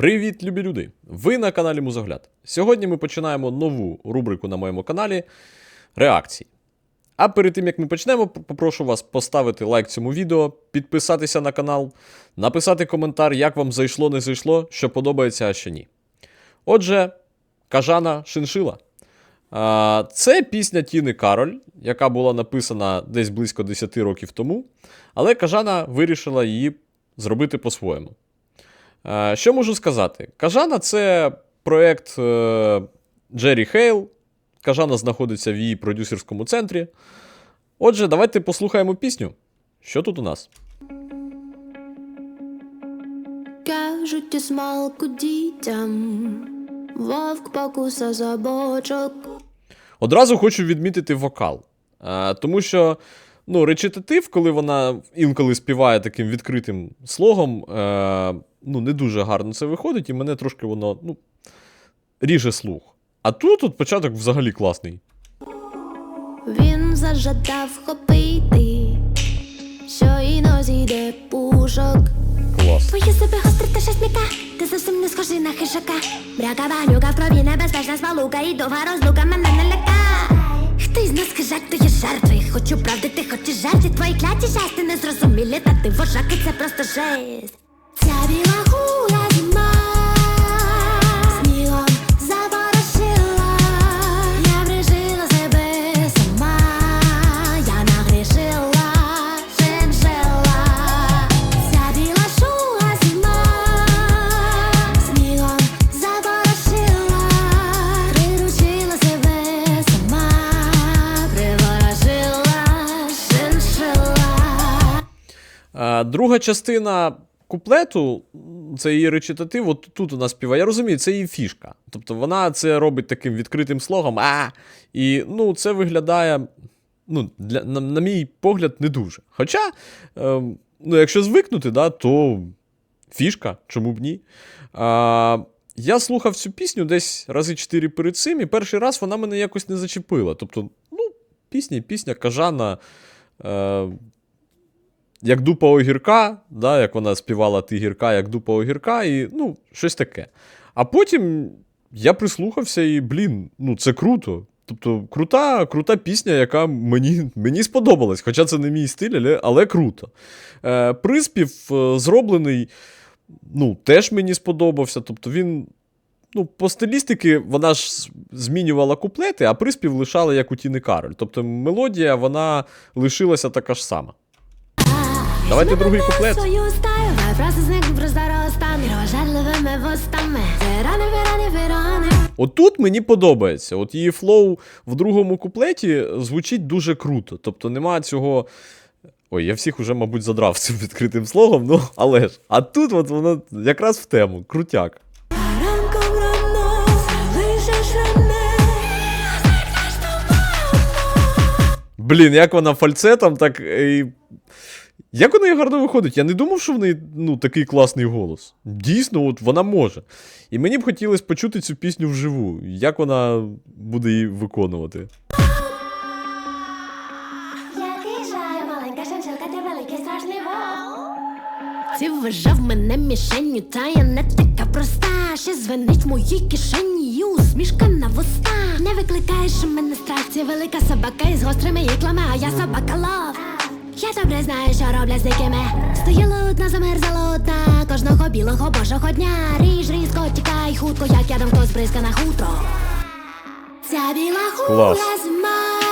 Привіт, любі люди! Ви на каналі Музогляд. Сьогодні ми починаємо нову рубрику на моєму каналі реакції. А перед тим як ми почнемо, попрошу вас поставити лайк цьому відео, підписатися на канал, написати коментар, як вам зайшло, не зайшло, що подобається, а що ні. Отже, Кажана Шиншила. Це пісня Тіни Кароль, яка була написана десь близько 10 років тому, але Кажана вирішила її зробити по-своєму. Е, Що можу сказати? Кажана це проєкт е, Джері Хейл. Кажана знаходиться в її продюсерському центрі. Отже, давайте послухаємо пісню. Що тут у нас? Кажуть, і смалку дітям, вовк покуса за бочок. Одразу хочу відмітити вокал. Е, Тому що ну, речитатив, коли вона інколи співає таким відкритим слогом, е, ну, не дуже гарно це виходить, і мене трошки воно ну, ріже слух. А тут от початок взагалі класний. Він зажадав хопити, що іно зійде пушок. Клас. Твої зуби гострі та щось ти зовсім не схожий на хижака. Мряка банюка в крові небезпечна спалука і довга розлука мене. Нас хижак, то є жертви. Хочу правди, ти хочеш жертві Твої кляті жести не зрозумілі, та ти вожаки, це просто жесть. Ця біла хуя друга частина куплету, це її речитатив, от тут вона співає. Я розумію, це її фішка. Тобто вона це робить таким відкритим слогом, а і ну, це виглядає, ну, для, на, на мій погляд, не дуже. Хоча, ем, ну, якщо звикнути, да, то фішка, чому б ні. А, я слухав цю пісню десь рази чотири перед цим, і перший раз вона мене якось не зачепила. Тобто, ну, пісня, пісня, кажана. Е, як дупа огірка, да, як вона співала ти гірка, як дупа огірка, і ну, щось таке. А потім я прислухався і, блін, ну це круто. Тобто, крута, крута пісня, яка мені, мені сподобалась, хоча це не мій стиль, але, але круто. Е, приспів е, зроблений, ну, теж мені сподобався. Тобто він. Ну, по стилістики вона ж змінювала куплети, а приспів лишала як у Тіни Кароль. Тобто мелодія вона лишилася така ж сама. Давайте другий куплет. Свою стаю, вайфраси зник роздаростами, рожерливими вустами. Верани, верани, верани. Отут мені подобається. От її флоу в другому куплеті звучить дуже круто. Тобто нема цього. Ой, я всіх уже, мабуть, задрав цим відкритим слогом, ну але ж. А тут от воно якраз в тему, крутяк. Блін, як вона фальцетом, так. І... Як у неї гарно виходить? Я не думав, що в неї ну, такий класний голос. Дійсно, от вона може. І мені б хотілося почути цю пісню вживу. Як вона буде її виконувати. Ти. Вважав мене мішенню, та я не така проста. Ще звенить в моїй кишені і усмішка на вустах. Не викликаєш мене страх, це велика собака із гострими іклами, а я собака лов. Я добре знаю, що роблять з дикими. Стою лутна, замерзла лутна Кожного білого божого дня Ріж різко, тікай хутко, як ядом хтось бризка на хутро. Ця біла хула Клас. зима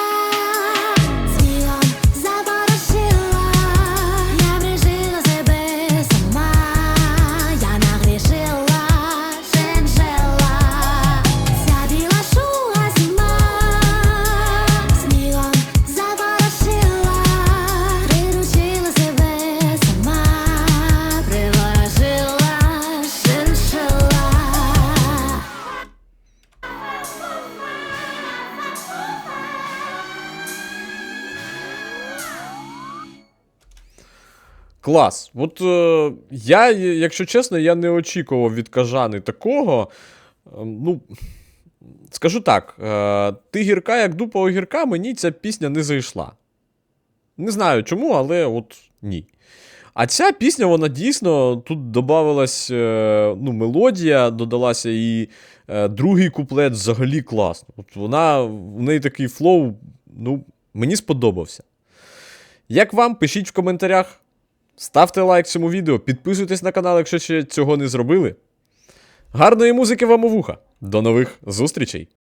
Клас. От е, я, якщо чесно, я не очікував від кажани такого. Е, ну, скажу так: е, ти гірка, як дупа огірка, мені ця пісня не зайшла. Не знаю чому, але от ні. А ця пісня, вона дійсно тут додавалась е, ну, мелодія, додалася і е, другий куплет взагалі класно. От вона, в неї такий флоу, ну, мені сподобався. Як вам, пишіть в коментарях. Ставте лайк цьому відео, підписуйтесь на канал, якщо ще цього не зробили. Гарної музики вам у вуха. До нових зустрічей!